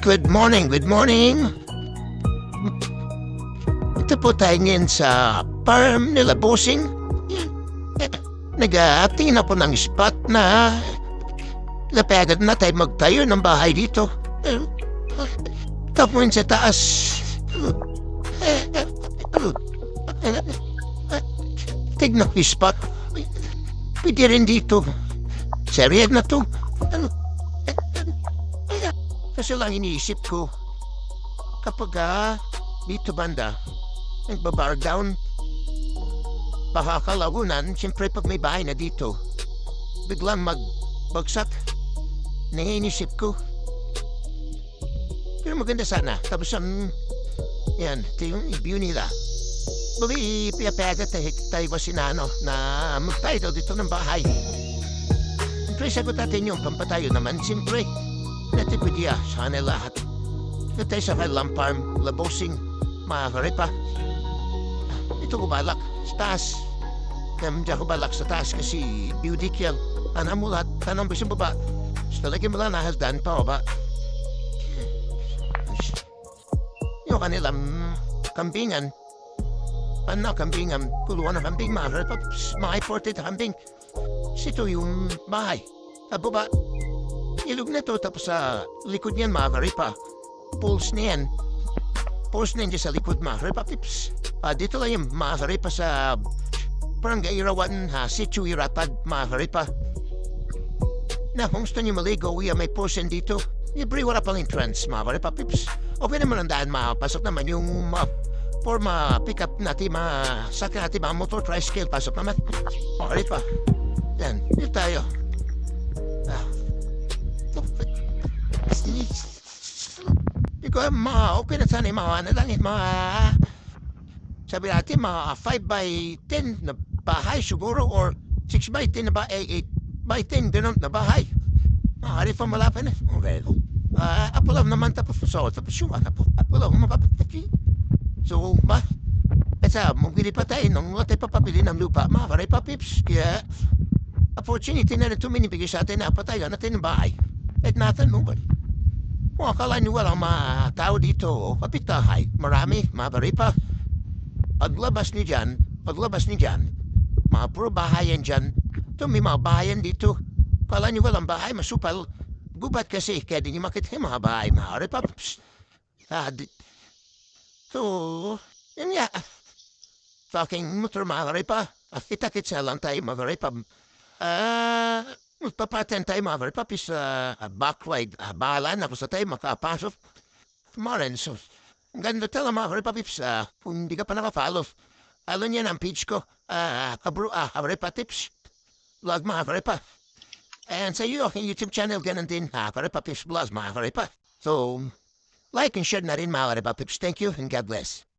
Good morning, good morning. Ito po tayo ngayon sa farm nila Bossing. Nag-aating na po ng spot na lapagan na tayo magtayo ng bahay dito. Tapos sa taas. Tignan ko spot. Pwede rin dito. Seriyan na to. Kasi lang iniisip ko, kapag ah, dito banda, nagbabar down, baka kalaunan, siyempre pag may bahay na dito, biglang magbagsak, naiinisip ko. Pero maganda sana, tapos ang, yan, ito yung view nila. Bali, piyapaga tayo, ba sinano na magtayo dito ng bahay. Siyempre, sagot natin yung pampatayo naman, siyempre. Natin pwede ah, sana lahat. Natay sa farm, labosing, maaari pa. Ito ko balak, sa taas. Namdya ko balak sa taas kasi beauty lahat, tanam ba sa baba. Sa talaga mo lang nahasdan pa ba? Yung kanilang kambingan. Ano kambingan? Puluan ng kambing, maaari pa. Mga imported kambing. Sito yung bahay. Abo ba? Ilog na to tapos sa likod niyan maaari pa. Pulse na yan. Pulse na yan dyan sa likod maaari pa pips. Ah, dito lang yung maaari pa sa parang gairawan ha, situ iratad maaari pa. Na gusto niyo maligo, iya may pulse dito. Libre wala pang entrance maaari pa pips. O pwede naman ang daan mapasok naman yung ma for ma pick up natin ma sakya natin mga motor tricycle pasok naman. Maaari pa. Yan, dito tayo. Na sana yung mga ano lang, yung mga sabi natin mga 5 by 10 na bahay siguro or 6 by 10 na ba, eh, 8 by 10 ganun na bahay. Maaari pa malapit na. Okay. Ah, apo lang naman tapos so tapos yung apo, apo lang mapapataki. So, ba? Kaya mabili pa tayo nung tayo papabili ng lupa, maaari pa pips. Kaya, opportunity na ito minibigay sa atin na patayan natin ng bahay. At natin mo ba? Kung akala niyo walang mga tao dito, kapitahay, marami, mabari pa. Paglabas ni dyan, paglabas ni dyan, mga puro bahayan dyan, ito may mga bahayan dito. Kala niyo walang bahay, masupal. Gubat kasi, kaya di niyo makita yung mga bahay, maaari pa. Psst. Ah, di... So, yun nga. Fucking motor maaari pa. Ah, kita-kitsa lang tayo, maaari pa. Ah, magpapaten tayo maaari pa. Pis, ah, backwide, ah, bahala na kung sa tayo makapasok. Marin, so, ang ganda tala maaari pa, Pips. Ah, kung hindi ka pa nakafollow, alam niya ang page ko. Ah, kabro, ah, maaari pa tips. Vlog maaari pa. And sa iyo, yung YouTube channel, ganun din. Maaari pa, Pips Vlogs, maaari pa. So, like and share na rin maaari pa, Pips. Thank you and God bless.